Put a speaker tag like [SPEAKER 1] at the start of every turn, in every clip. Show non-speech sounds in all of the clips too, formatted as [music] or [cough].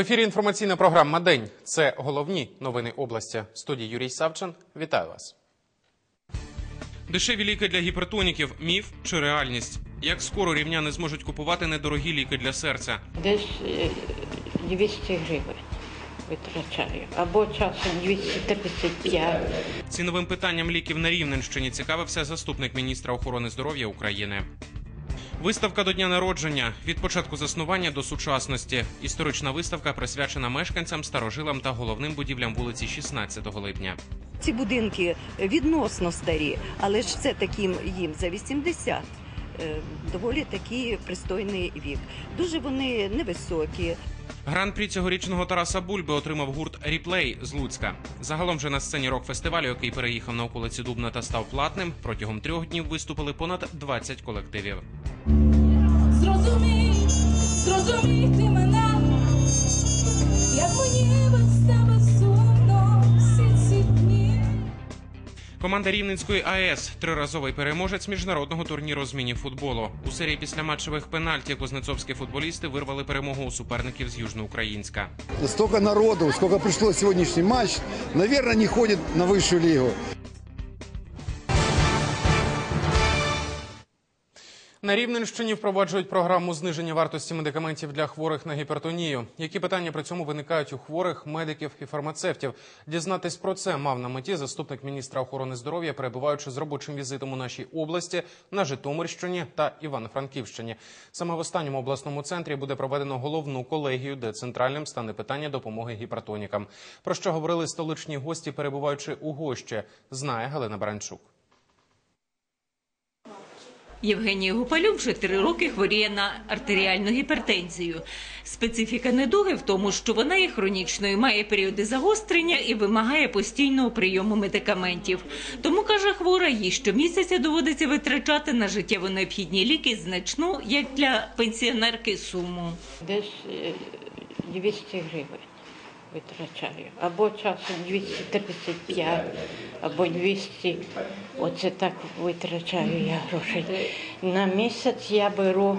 [SPEAKER 1] В ефірі інформаційна програма День. Це головні новини області. В студії Юрій Савчин. Вітаю вас. Дешеві ліки для гіпертоніків міф чи реальність? Як скоро рівняни зможуть купувати недорогі ліки для серця?
[SPEAKER 2] Десь е, 200 гривень витрачаю, або часом 235.
[SPEAKER 1] Ціновим питанням ліків на Рівненщині цікавився заступник міністра охорони здоров'я України. Виставка до дня народження від початку заснування до сучасності. Історична виставка присвячена мешканцям, старожилам та головним будівлям вулиці 16 липня.
[SPEAKER 3] Ці будинки відносно старі, але ж все таким їм за 80. Е, Доволі такий пристойний вік. Дуже вони невисокі.
[SPEAKER 1] Гран-прі цьогорічного Тараса Бульби отримав гурт Ріплей з Луцька. Загалом же на сцені рок-фестивалю, який переїхав на околиці Дубна та став платним, протягом трьох днів виступили понад 20 колективів.
[SPEAKER 4] Зрозумій, зрозумійте мене, як мені без тебе
[SPEAKER 1] Команда Рівненської АЕС триразовий переможець міжнародного турніру з міні-футболу. У серії післяматчевих пенальтів кузнецовські футболісти вирвали перемогу у суперників з Южноукраїнська.
[SPEAKER 5] Стільки народу, скільки прийшло сьогоднішній матч, мабуть, не ходит на вищу лигу.
[SPEAKER 1] На Рівненщині впроваджують програму зниження вартості медикаментів для хворих на гіпертонію. Які питання при цьому виникають у хворих, медиків і фармацевтів? Дізнатись про це мав на меті заступник міністра охорони здоров'я, перебуваючи з робочим візитом у нашій області на Житомирщині та Івано-Франківщині. Саме в останньому обласному центрі буде проведено головну колегію, де центральним стане питання допомоги гіпертонікам. Про що говорили столичні гості, перебуваючи у гощі, знає Галина Баранчук.
[SPEAKER 6] Євгенія Гупалюк вже три роки хворіє на артеріальну гіпертензію. Специфіка недуги в тому, що вона є хронічною, має періоди загострення і вимагає постійного прийому медикаментів. Тому каже хвора, їй щомісяця доводиться витрачати на життєво необхідні ліки значну, як для пенсіонерки, суму.
[SPEAKER 2] Десь е, 200 гривень витрачаю, або часом 235, або 200. Оце так витрачаю я грошей. На місяць я беру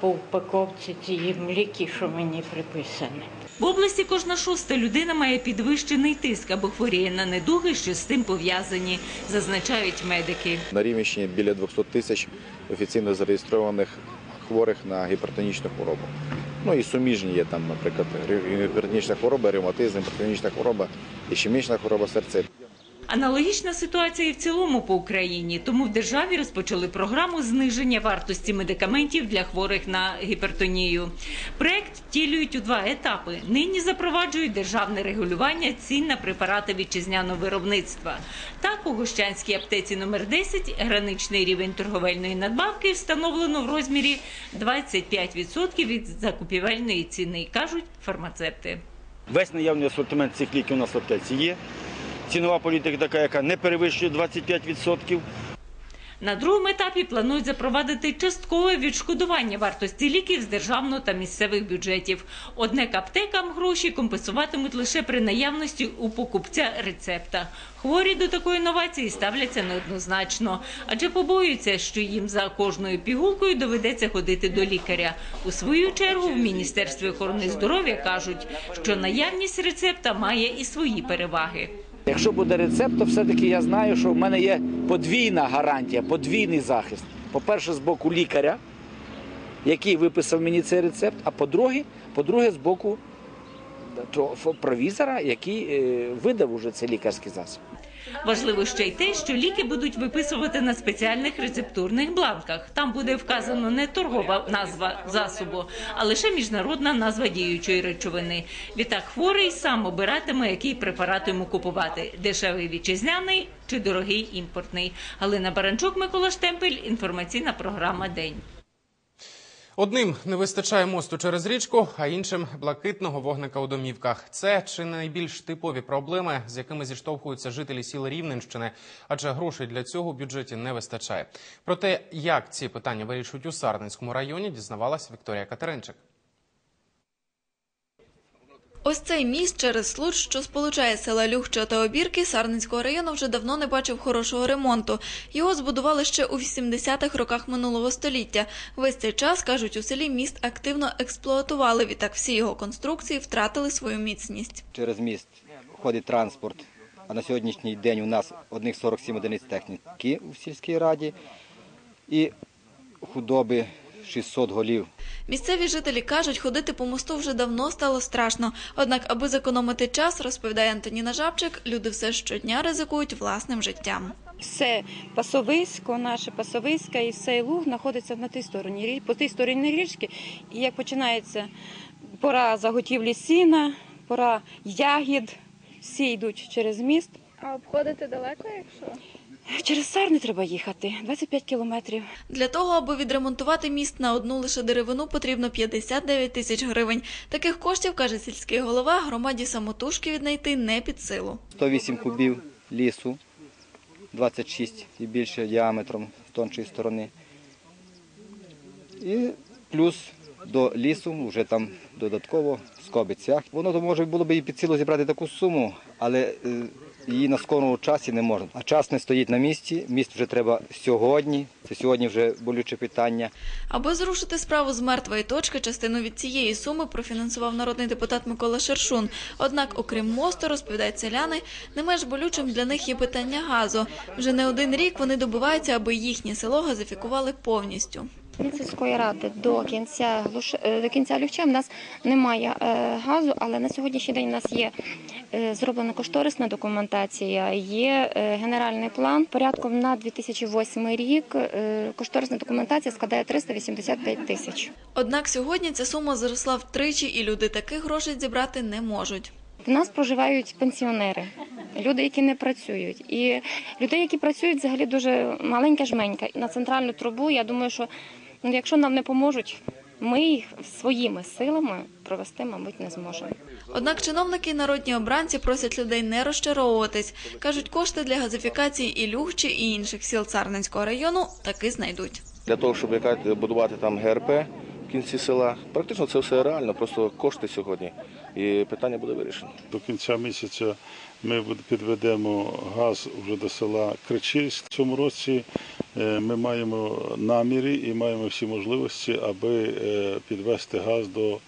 [SPEAKER 2] по упаковці ці ліки, що мені приписані.
[SPEAKER 6] В області кожна шоста людина має підвищений тиск або хворіє на недуги, що з цим пов'язані, зазначають медики.
[SPEAKER 7] На Рівненщині біля 200 тисяч офіційно зареєстрованих хворих на гіпертонічну хворобу. Ну і суміжні є там, наприклад, гіпертонічна хвороба, ревматизм, гіпертонічна хвороба, ішемічна хвороба серця.
[SPEAKER 6] Аналогічна ситуація і в цілому по Україні. Тому в державі розпочали програму зниження вартості медикаментів для хворих на гіпертонію. Проект втілюють у два етапи. Нині запроваджують державне регулювання цін на препарати вітчизняного виробництва. Так, у Гощанській аптеці номер 10 граничний рівень торговельної надбавки встановлено в розмірі 25% від закупівельної ціни, кажуть фармацевти.
[SPEAKER 8] Весь наявний асортимент цих ліків у нас в аптеці є. Цінова політика така, яка не перевищує 25%.
[SPEAKER 6] На другому етапі планують запровадити часткове відшкодування вартості ліків з державного та місцевих бюджетів. Однак аптекам гроші компенсуватимуть лише при наявності у покупця рецепта. Хворі до такої інновації ставляться неоднозначно, адже побоюються, що їм за кожною пігулкою доведеться ходити до лікаря. У свою чергу в міністерстві охорони здоров'я кажуть, що наявність рецепта має і свої переваги.
[SPEAKER 9] Якщо буде рецепт, то все-таки я знаю, що в мене є подвійна гарантія, подвійний захист. По-перше, з боку лікаря, який виписав мені цей рецепт, а по-друге, по-друге, з боку провізора, який е, видав уже цей лікарський засіб.
[SPEAKER 6] Важливо ще й те, що ліки будуть виписувати на спеціальних рецептурних бланках. Там буде вказано не торгова назва засобу, а лише міжнародна назва діючої речовини. Відтак хворий сам обиратиме, який препарат йому купувати: дешевий вітчизняний чи дорогий імпортний. Галина Баранчук, Микола Штемпель. Інформаційна програма День.
[SPEAKER 1] Одним не вистачає мосту через річку, а іншим блакитного вогника у домівках. Це чи найбільш типові проблеми, з якими зіштовхуються жителі сіл Рівненщини, адже грошей для цього в бюджеті не вистачає. Про те, як ці питання вирішують у Сарненському районі, дізнавалась Вікторія Катеринчик.
[SPEAKER 10] Ось цей міст через Случ, що сполучає села Люхча та Обірки Сарненського району, вже давно не бачив хорошого ремонту. Його збудували ще у 80-х роках минулого століття. Весь цей час, кажуть, у селі міст активно експлуатували. Відтак всі його конструкції втратили свою міцність.
[SPEAKER 11] через міст ходить транспорт. А на сьогоднішній день у нас одних 47 одиниць техніки у сільській раді і худоби 600 голів.
[SPEAKER 10] Місцеві жителі кажуть, ходити по мосту вже давно стало страшно. Однак, аби зекономити час, розповідає Антоніна Жабчик, люди все щодня ризикують власним життям.
[SPEAKER 12] Все пасовисько, наше пасовисько і все луг знаходиться на тій стороні по тій стороні річки. І як починається пора заготівлі сіна, пора ягід, всі йдуть через міст.
[SPEAKER 13] А обходити далеко, якщо?
[SPEAKER 12] Через Сарни треба їхати 25 кілометрів.
[SPEAKER 10] Для того, аби відремонтувати міст на одну лише деревину, потрібно 59 тисяч гривень. Таких коштів, каже сільський голова, громаді самотужки віднайти не під силу.
[SPEAKER 11] 108 кубів лісу, 26 і більше діаметром з тоншої сторони. І плюс до лісу вже там додатково скоби цвях. Воно то може було б і під силу зібрати таку суму, але е, її на скорому часі не можна. А час не стоїть на місці, міст вже треба сьогодні. Це сьогодні вже болюче питання.
[SPEAKER 10] Аби зрушити справу з мертвої точки, частину від цієї суми профінансував народний депутат Микола Шершун. Однак, окрім мосту, розповідають селяни, не менш болючим для них є питання газу. Вже не один рік вони добиваються, аби їхнє село газифікували повністю.
[SPEAKER 13] Від сільської ради до кінця е, до кінця Люхча в нас немає е, газу, але на сьогоднішній день у нас є е, зроблена кошторисна документація, є генеральний план. Порядком на 2008 рік кошторисна документація складає 385 тисяч.
[SPEAKER 10] Однак сьогодні ця сума зросла втричі, і люди таких грошей зібрати не можуть.
[SPEAKER 13] В нас проживають пенсіонери, люди, які не працюють. І людей, які працюють, взагалі дуже маленька жменька. На центральну трубу, я думаю, що якщо нам не поможуть, ми їх своїми силами провести, мабуть, не зможемо.
[SPEAKER 10] Однак чиновники і народні обранці просять людей не розчаровуватись. Кажуть, кошти для газифікації і Люхчі, і інших сіл Царненського району таки знайдуть.
[SPEAKER 14] Для того, щоб яка- будувати там ГРП в кінці села, практично це все реально, просто кошти сьогодні. І питання буде вирішено.
[SPEAKER 15] До кінця місяця ми підведемо газ вже до села Кричильськ. В цьому році ми маємо наміри і маємо всі можливості, аби е, підвести газ до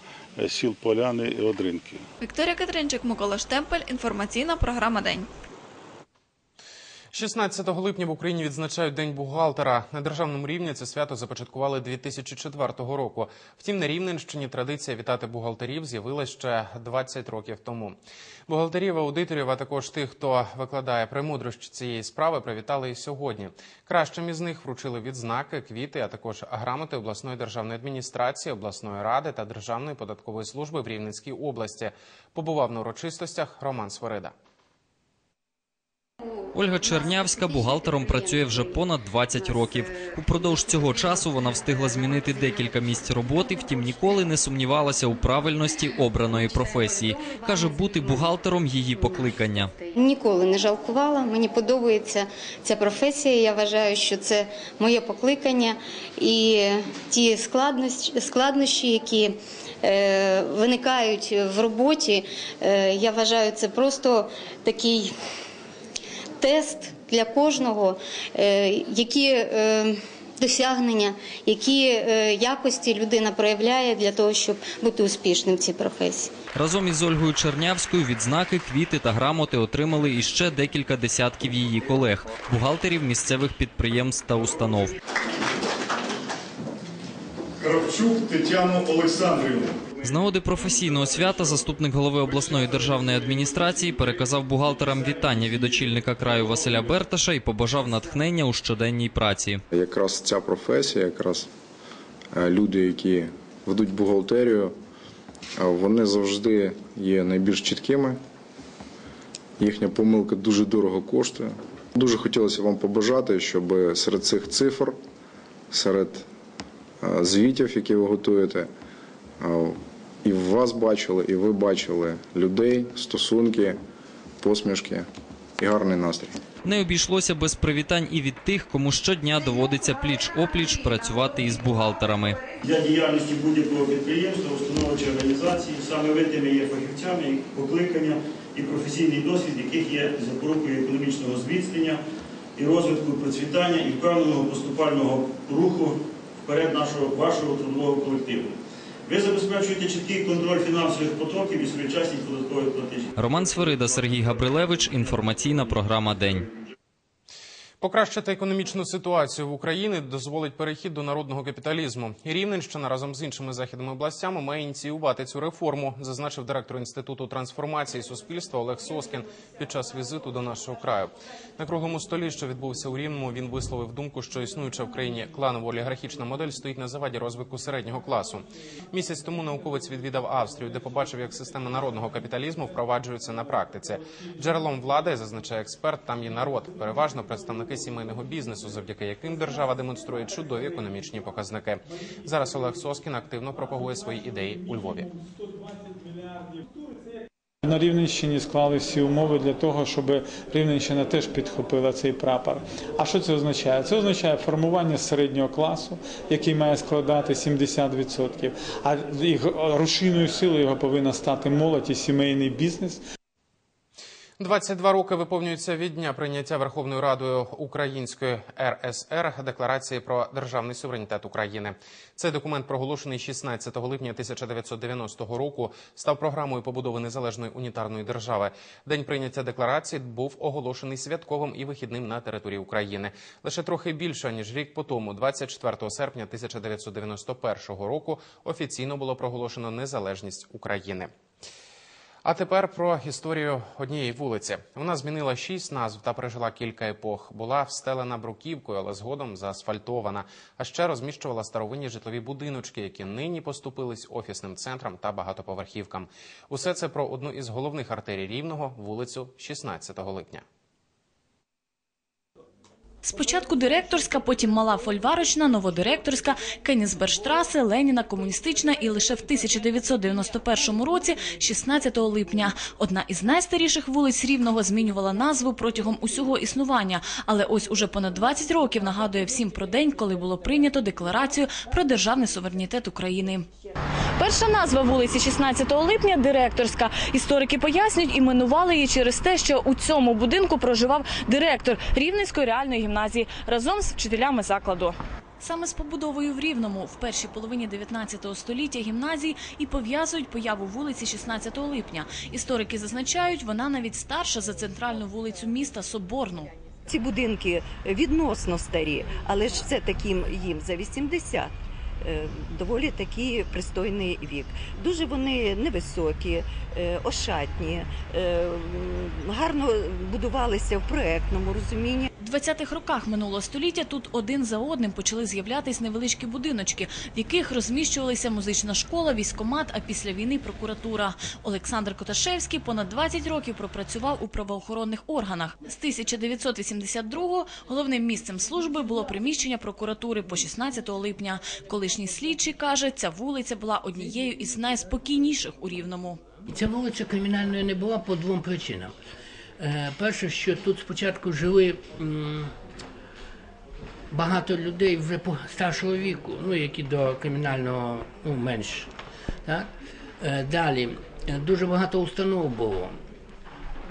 [SPEAKER 15] е, сіл Поляни і Одринки.
[SPEAKER 10] Вікторія Катеринчик, Микола Штемпель. Інформаційна програма День.
[SPEAKER 1] 16 липня в Україні відзначають День бухгалтера. На державному рівні це свято започаткували 2004 року. Втім, на Рівненщині традиція вітати бухгалтерів з'явилася ще 20 років тому. Бухгалтерів, аудиторів, а також тих, хто викладає премудрощі цієї справи, привітали і сьогодні. Кращим із них вручили відзнаки, квіти, а також грамоти обласної державної адміністрації, обласної ради та Державної податкової служби в Рівненській області. Побував на урочистостях Роман Свирида.
[SPEAKER 16] Ольга Чернявська бухгалтером працює вже понад 20 років. Упродовж цього часу вона встигла змінити декілька місць роботи, втім ніколи не сумнівалася у правильності обраної професії. Каже, бути бухгалтером її покликання.
[SPEAKER 17] Ніколи не жалкувала. Мені подобається ця професія. Я вважаю, що це моє покликання і ті складнощі, які е, виникають в роботі. Е, я вважаю, це просто такий тест для кожного, е, які е, досягнення, які е, якості людина проявляє для того, щоб бути успішним в цій професії.
[SPEAKER 16] Разом із Ольгою Чернявською відзнаки, квіти та грамоти отримали іще декілька десятків її колег, бухгалтерів місцевих підприємств та установ.
[SPEAKER 18] Кравчук Тетяну Олександрівну.
[SPEAKER 16] З нагоди професійного свята заступник голови обласної державної адміністрації переказав бухгалтерам вітання від очільника краю Василя Берташа і побажав натхнення у щоденній праці.
[SPEAKER 19] Якраз ця професія, якраз е, люди, які ведуть бухгалтерію, е, вони завжди є найбільш чіткими. Їхня помилка дуже дорого коштує. Дуже хотілося вам побажати, щоб серед цих цифр, серед е, звітів, які ви готуєте, і вас бачили, і ви бачили людей, стосунки, посмішки, і гарний настрій.
[SPEAKER 16] Не обійшлося без привітань і від тих, кому щодня доводиться пліч-опліч працювати із бухгалтерами.
[SPEAKER 8] Для діяльності будь-якого підприємства, установи чи організації саме ви тими є фахівцями, покликання і професійний досвід, яких є запорукою економічного зміцнення і розвитку процвітання і впевненого поступального руху вперед нашого вашого трудового колективу. Ви забезпечуєте чіткий контроль фінансових потоків і своєчасність податкових платежів.
[SPEAKER 16] Роман Свирида, Сергій Габрилевич. Інформаційна програма День.
[SPEAKER 1] Покращити економічну ситуацію в Україні дозволить перехід до народного капіталізму. Рівненщина разом з іншими західними областями має ініціювати цю реформу, зазначив директор інституту трансформації суспільства Олег Соскін під час візиту до нашого краю. На круглому столі, що відбувся у Рівному, він висловив думку, що існуюча в країні кланово-олігархічна модель стоїть на заваді розвитку середнього класу. Місяць тому науковець відвідав Австрію, де побачив, як система народного капіталізму впроваджується на практиці. Джерелом влади зазначає експерт. Там є народ, переважно представники сімейного бізнесу, завдяки яким держава демонструє чудові економічні показники. Зараз Олег Соскін активно пропагує свої ідеї у Львові.
[SPEAKER 20] На Рівненщині склали всі умови для того, щоб Рівненщина теж підхопила цей прапор. А що це означає? Це означає формування середнього класу, який має складати 70%. А рушійною силою його повинна стати молодь і сімейний бізнес.
[SPEAKER 1] 22 роки виповнюється від дня прийняття Верховною Радою Української РСР декларації про державний суверенітет України. Цей документ, проголошений 16 липня 1990 року, став програмою побудови незалежної унітарної держави. День прийняття декларації був оголошений святковим і вихідним на території України. Лише трохи більше ніж рік по тому, 24 серпня 1991 року, офіційно було проголошено незалежність України. А тепер про історію однієї вулиці. Вона змінила шість назв та пережила кілька епох. Була встелена бруківкою, але згодом заасфальтована. А ще розміщувала старовинні житлові будиночки, які нині поступились офісним центрам та багатоповерхівкам. Усе це про одну із головних артерій рівного вулицю 16 липня.
[SPEAKER 21] Спочатку директорська, потім мала фольварочна, новодиректорська, Кенісберштрасе, Леніна, комуністична і лише в 1991 році, 16 липня. Одна із найстаріших вулиць Рівного змінювала назву протягом усього існування. Але ось уже понад 20 років нагадує всім про день, коли було прийнято декларацію про державний суверенітет України. Перша назва вулиці 16 липня директорська. Історики пояснюють, іменували її через те, що у цьому будинку проживав директор Рівненської реальної гімназії разом з вчителями закладу. Саме з побудовою в Рівному в першій половині 19 століття гімназії і пов'язують появу вулиці 16 липня. Історики зазначають, вона навіть старша за центральну вулицю міста Соборну.
[SPEAKER 3] Ці будинки відносно старі, але ж все таким їм за 80. Е, Доволі такий пристойний вік. Дуже вони невисокі, е, ошатні, е, гарно будувалися в проектному розумінні.
[SPEAKER 21] В 20-х роках минулого століття тут один за одним почали з'являтись невеличкі будиночки, в яких розміщувалися музична школа, військомат, а після війни прокуратура. Олександр Коташевський понад 20 років пропрацював у правоохоронних органах. З 1982-го головним місцем служби було приміщення прокуратури по 16 липня. Колишній слідчий каже, ця вулиця була однією із найспокійніших у Рівному.
[SPEAKER 22] Ця вулиця кримінальною не була по двом причинам. Е, Перше, що тут спочатку жили багато людей вже старшого віку, ну, які до кримінального ну, менш. Так? Е, Далі, е, дуже багато установ було.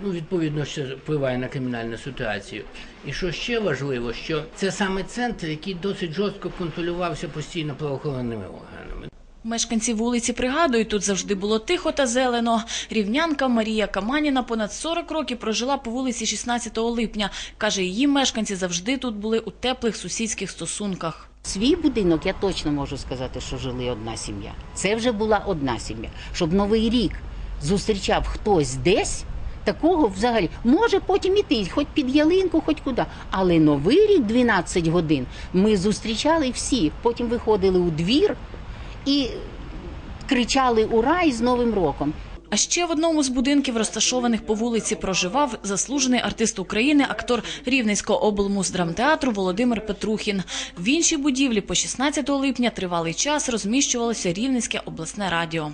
[SPEAKER 22] Ну, відповідно, що впливає на кримінальну ситуацію. І що ще важливо, що це саме центр, який досить жорстко контролювався постійно правоохоронними органами.
[SPEAKER 21] Мешканці вулиці пригадують, тут завжди було тихо та зелено. Рівнянка Марія Каманіна понад 40 років прожила по вулиці 16 липня. Каже, її мешканці завжди тут були у теплих сусідських стосунках.
[SPEAKER 23] Свій будинок я точно можу сказати, що жили одна сім'я. Це вже була одна сім'я. Щоб новий рік зустрічав хтось десь, такого взагалі може потім іти, хоч під ялинку, хоч куди. Але новий рік 12 годин ми зустрічали всі. Потім виходили у двір і кричали Ура! і з Новим роком.
[SPEAKER 21] А ще в одному з будинків, розташованих по вулиці, проживав заслужений артист України, актор Рівненського облмуздрамтеатру Володимир Петрухін. В іншій будівлі по 16 липня тривалий час розміщувалося Рівненське обласне радіо.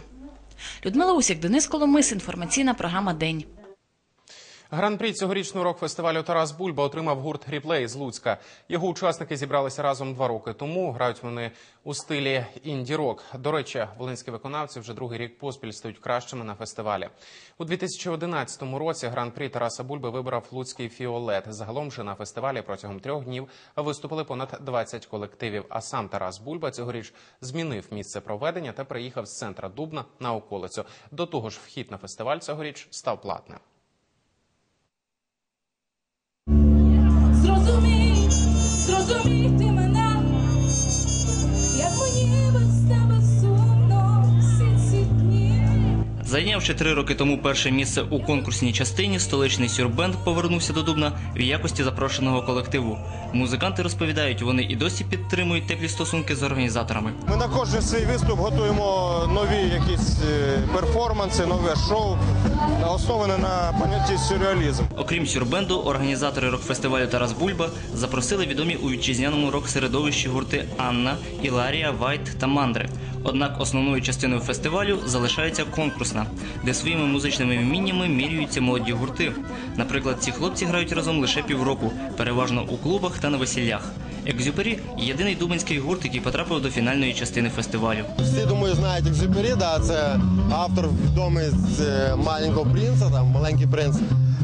[SPEAKER 21] Людмила Усік, Денис Коломис, інформаційна програма День.
[SPEAKER 1] Гран-прі цьогорічного рок-фестивалю Тарас Бульба отримав гурт Ріплей з Луцька. Його учасники зібралися разом два роки тому. Грають вони у стилі інді-рок. До речі, волинські виконавці вже другий рік поспіль стають кращими на фестивалі. У 2011 році гран-прі Тараса Бульби вибрав Луцький фіолет. Загалом же на фестивалі протягом трьох днів виступили понад 20 колективів. А сам Тарас Бульба цьогоріч змінив місце проведення та приїхав з центра Дубна на околицю. До того ж, вхід на фестиваль цьогоріч став платним.
[SPEAKER 24] Зайнявши три роки тому перше місце у конкурсній частині, столичний сюрбенд повернувся до Дубна в якості запрошеного колективу. Музиканти розповідають, вони і досі підтримують теплі стосунки з організаторами.
[SPEAKER 25] Ми на кожен свій виступ готуємо нові якісь е, перформанси, нове шоу, основане на понятті сюрреалізм.
[SPEAKER 24] Окрім сюрбенду, організатори рок-фестивалю Тарас Бульба запросили відомі у вітчизняному рок-середовищі гурти Анна, Іларія, Вайт та Мандри. Однак основною частиною фестивалю залишається конкурсна, де своїми музичними вміннями міряються молоді гурти. Наприклад, ці хлопці грають разом лише півроку, переважно у клубах та на весіллях. Екзюпері єдиний дубинський гурт, який потрапив до фінальної частини фестивалю.
[SPEAKER 25] Всі думаю, знають Екзюпері, да, це автор відомий з е, маленького принца, там маленький принц.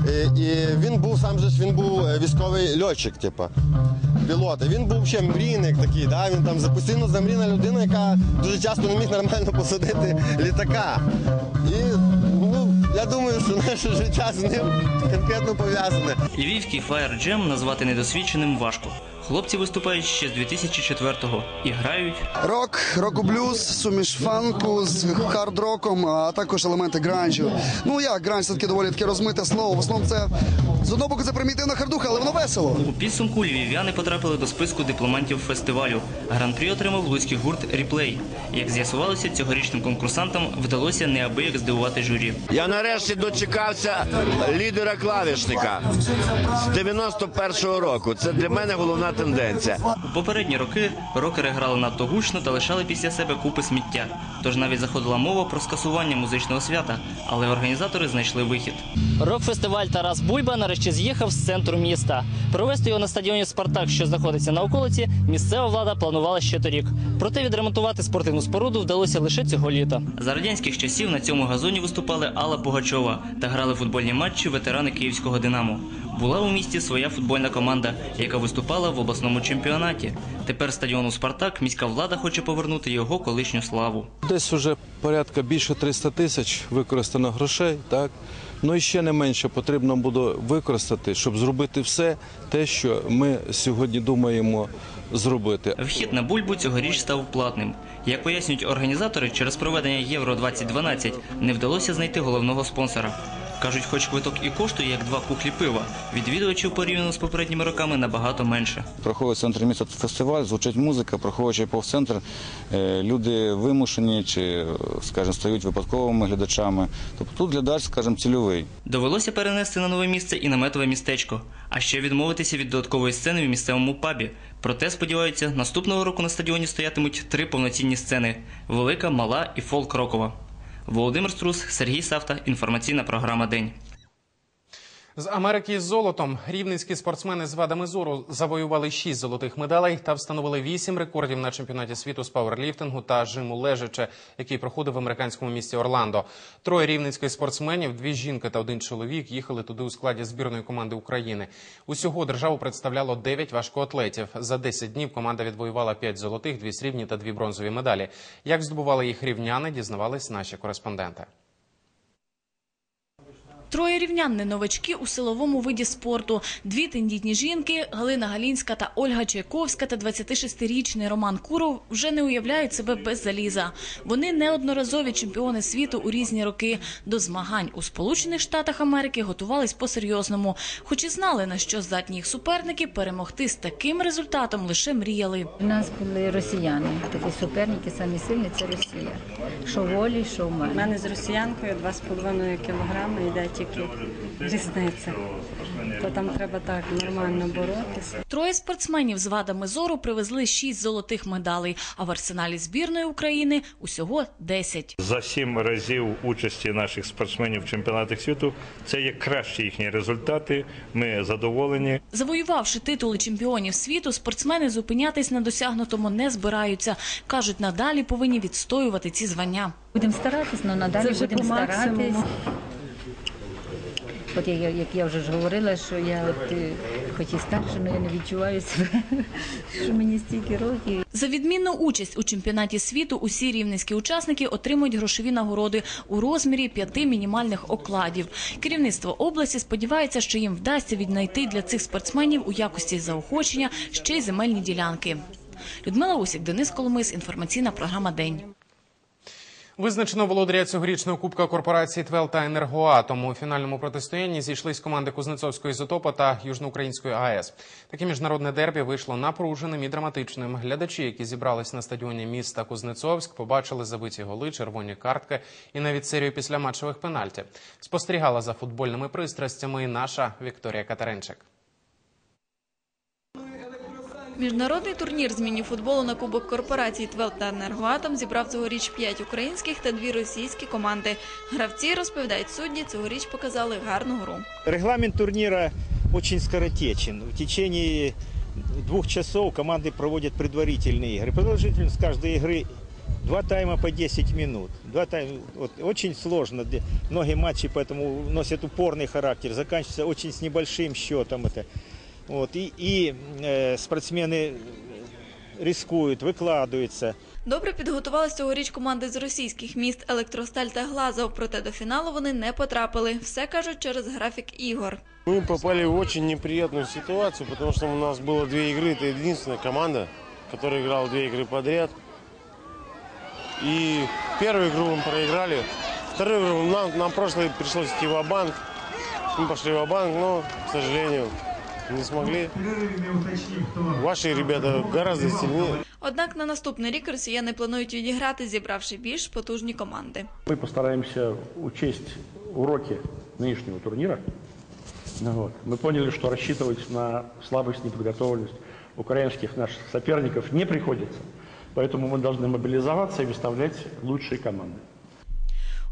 [SPEAKER 25] І, і він був сам же ж він був е, військовий льотчик, типу. Пілот. Він був ще мрійник такий, да? він там постійно замріна людина, яка дуже часто не міг нормально посадити літака. І ну, я думаю, що наше життя з ним конкретно пов'язане.
[SPEAKER 24] Львівський Fire джем назвати недосвідченим важко. Хлопці виступають ще з 2004-го і грають
[SPEAKER 26] Рок, року-блюз, суміш фанку з хард-роком, а також елементи гранжу. Ну як гранж це таке доволі таке розмите слово. В основному це з одного боку це примітивна хардуха, але воно весело.
[SPEAKER 24] У підсумку львів'яни потрапили до списку дипломантів фестивалю. Гран-прі отримав луцький гурт Ріплей. Як з'ясувалося, цьогорічним конкурсантам вдалося неабияк здивувати журі.
[SPEAKER 27] Я нарешті дочекався лідера клавішника з 91-го року. Це для мене головна тенденція.
[SPEAKER 24] У попередні роки рокери грали надто гучно та лишали після себе купи сміття. Тож навіть заходила мова про скасування музичного свята, але організатори знайшли вихід.
[SPEAKER 28] Рок-фестиваль Тарас Бульба нарешті з'їхав з центру міста. Провести його на стадіоні Спартак, що знаходиться на околиці, місцева влада планувала ще торік. Проте відремонтувати спортивну споруду вдалося лише цього літа.
[SPEAKER 24] За радянських часів на цьому газоні виступали Алла Пугачова та грали футбольні матчі ветерани київського Динамо. Була у місті своя футбольна команда, яка виступала в обласному чемпіонаті. Тепер стадіону Спартак міська влада хоче повернути його колишню славу.
[SPEAKER 29] Десь вже порядка більше 300 тисяч використано грошей, так? Ну і ще не менше потрібно буде використати, щоб зробити все те, що ми сьогодні думаємо зробити.
[SPEAKER 24] Вхід на бульбу цьогоріч став платним. Як пояснюють організатори, через проведення Євро 2012 не вдалося знайти головного спонсора. Кажуть, хоч квиток і коштує як два кухлі пива, відвідувачів порівняно з попередніми роками набагато менше.
[SPEAKER 30] Проходить в центрі міста фестиваль, звучить музика, проходячи повз центр, е, люди вимушені чи, скажімо, стають випадковими глядачами. Тобто тут глядач, скажімо, цільовий.
[SPEAKER 24] Довелося перенести на нове місце і наметове містечко, а ще відмовитися від додаткової сцени в місцевому пабі. Проте сподіваються, наступного року на стадіоні стоятимуть три повноцінні сцени: велика, мала і фолк-рокова. Володимир Струс, Сергій Савта. Інформаційна програма День.
[SPEAKER 1] З Америки з золотом рівненські спортсмени з вадами зору завоювали 6 золотих медалей та встановили 8 рекордів на чемпіонаті світу з пауерліфтингу та жиму лежаче, який проходив в американському місті Орландо. Троє рівненських спортсменів, дві жінки та один чоловік їхали туди у складі збірної команди України. Усього державу представляло 9 важкоатлетів. За 10 днів команда відвоювала 5 золотих, 2 срібні та 2 бронзові медалі. Як здобували їх рівняни, дізнавались наші кореспонденти.
[SPEAKER 21] Троє рівнян не новачки у силовому виді спорту. Дві тендітні жінки Галина Галінська та Ольга Чайковська та 26-річний Роман Куров вже не уявляють себе без заліза. Вони неодноразові чемпіони світу у різні роки. До змагань у Сполучених Штатах Америки готувались по-серйозному. Хоч і знали, на що здатні їх суперники, перемогти з таким результатом лише мріяли.
[SPEAKER 31] У нас були росіяни, такі суперники, самі сильні це Росія. Що волі, що в
[SPEAKER 32] У
[SPEAKER 31] мене.
[SPEAKER 32] мене з росіянкою 2,5 кілограми йде
[SPEAKER 33] тільки різниця. То там треба так нормально боротися.
[SPEAKER 10] Троє спортсменів з вадами зору привезли шість золотих медалей, а в арсеналі збірної України усього 10.
[SPEAKER 34] За сім разів участі наших спортсменів в чемпіонатах світу це є кращі їхні результати. Ми задоволені.
[SPEAKER 10] Завоювавши титули чемпіонів світу, спортсмени зупинятись на досягнутому не збираються. кажуть, надалі повинні відстоювати ці звання.
[SPEAKER 31] Будемо старатись, але надалі будемо
[SPEAKER 33] максимуму.
[SPEAKER 31] От я, як я вже ж говорила, що я от, е, хоч і старша, але я не відчуваю себе, [laughs] що мені стільки років.
[SPEAKER 10] За відмінну участь у чемпіонаті світу усі рівненські учасники отримують грошові нагороди у розмірі п'яти мінімальних окладів. Керівництво області сподівається, що їм вдасться віднайти для цих спортсменів у якості заохочення ще й земельні ділянки. Людмила Усік, Денис Коломис, інформаційна програма День.
[SPEAKER 1] Визначено володаря цьогорічного кубка корпорації «Твел» та «Енергоатом». У фінальному протистоянні зійшлись команди Кузнецовської ізотопа та Южноукраїнської АЕС. Таке міжнародне дербі вийшло напруженим і драматичним. Глядачі, які зібрались на стадіоні міста Кузнецовськ, побачили забиті голи, червоні картки і навіть серію післяматчевих пенальті. Спостерігала за футбольними пристрастями і наша Вікторія Катеринчик.
[SPEAKER 10] Міжнародний турнір з міні-футболу на Кубок корпорації «Твел» та «Енергоатом» зібрав цьогоріч п'ять українських та дві російські команди. Гравці, розповідають судді, цьогоріч показали гарну гру.
[SPEAKER 35] Регламент турнира очень скоротечен. В течение двух часов команды проводят предварительные игры. Продолжительность каждой игры два тайма по 10 минут. Два тайма, вот, очень сложно. Де- Многие матчи поэтому носят упорный характер, заканчиваются очень с небольшим счетом. Это. Вот, и и э, спортсмены рискуют, выкладываются.
[SPEAKER 10] Добре підготувалися цьогоріч команди з російських міст Електросталь та Глазов, проте до фіналу вони не потрапили. Все кажуть через графік ігор.
[SPEAKER 36] Мы попали в очень неприятную ситуацию, потому что у нас было две игры. Это единственная команда, которая играла две игры подряд. И первую игру мы проиграли. Вторую игру нам, нам прошлой пришлось идти в банк Мы пошли в банк но, к сожалению, не смогли. Ваши ребята гораздо сильнее.
[SPEAKER 10] Однак на наступний рік росіяни планують відіграти, зібравши більш потужні команди.
[SPEAKER 37] Мы постараемся учесть уроки нынешнего турнира. Ну Вот. Мы поняли, что рассчитывать на слабость, неподготовленность украинских наших соперников не приходится. Поэтому мы должны мобилизоваться и выставлять лучшие команды.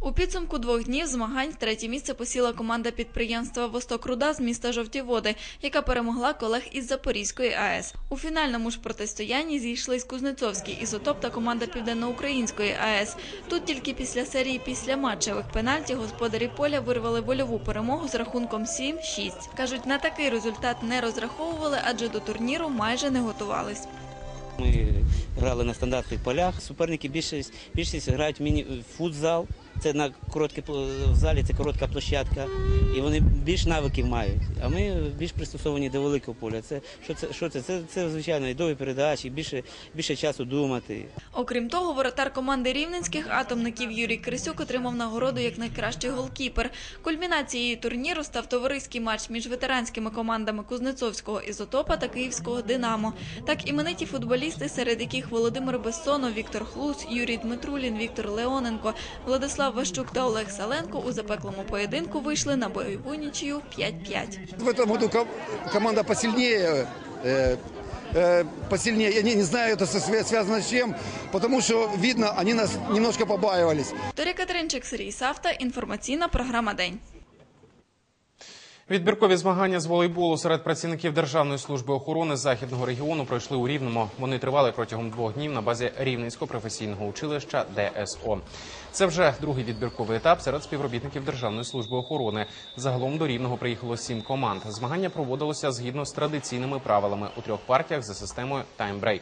[SPEAKER 10] У підсумку двох днів змагань третє місце посіла команда підприємства Восток Руда з міста Жовті Води, яка перемогла колег із Запорізької АЕС. У фінальному ж протистоянні зійшлись Кузнецовський ізотоп та команда Південноукраїнської АЕС. Тут тільки після серії після матчевих пенальті господарі поля вирвали вольову перемогу з рахунком 7-6. кажуть, на такий результат не розраховували, адже до турніру майже не готувались.
[SPEAKER 38] Ми грали на стандартних полях. Суперники більшість, більшість грають в міні-футзал. Це на короткій пл- в залі, це коротка площадка. І вони більш навиків мають. А ми більш пристосовані до великого поля. Це що це? Що це? Це, це звичайно і довгі передачі, більше, більше часу думати.
[SPEAKER 10] Окрім того, воротар команди рівненських атомників Юрій Крисюк отримав нагороду як найкращий голкіпер. Кульмінацією турніру став товариський матч між ветеранськими командами Кузнецовського ізотопа та Київського Динамо. Так імениті футболісти, серед яких Володимир Бессонов, Віктор Хлус, Юрій Дмитрулін, Віктор Леоненко, Владислав Ващук та Олег Саленко у запеклому поєдинку вийшли на бойову нічию 5-5.
[SPEAKER 5] В этом году ко- команда посильнее, э, э, посильнее. Я не, не знаю, это со- свя- связано с чем, потому что, видно, они нас немножко побаивались.
[SPEAKER 10] Вікторія Катеринчик, Сергій Савта, інформаційна програма День.
[SPEAKER 1] Відбіркові змагання з волейболу серед працівників Державної служби охорони західного регіону пройшли у Рівному. Вони тривали протягом двох днів на базі Рівненського професійного училища ДСО. Це вже другий відбірковий етап серед співробітників Державної служби охорони. Загалом до Рівного приїхало сім команд. Змагання проводилося згідно з традиційними правилами у трьох партіях за системою таймбрейк.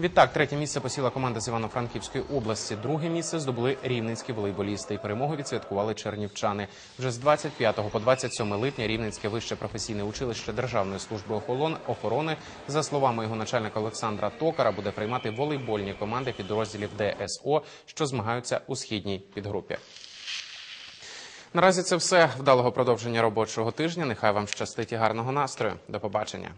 [SPEAKER 1] Відтак, третє місце посіла команда з Івано-Франківської області. Друге місце здобули рівненські волейболісти. І перемогу відсвяткували чернівчани. Вже з 25 по 27 липня Рівненське вище професійне училище Державної служби охорони, за словами його начальника Олександра Токара, буде приймати волейбольні команди підрозділів ДСО, що змагаються у східній підгрупі. Наразі це все вдалого продовження робочого тижня. Нехай вам щастить і гарного настрою. До побачення.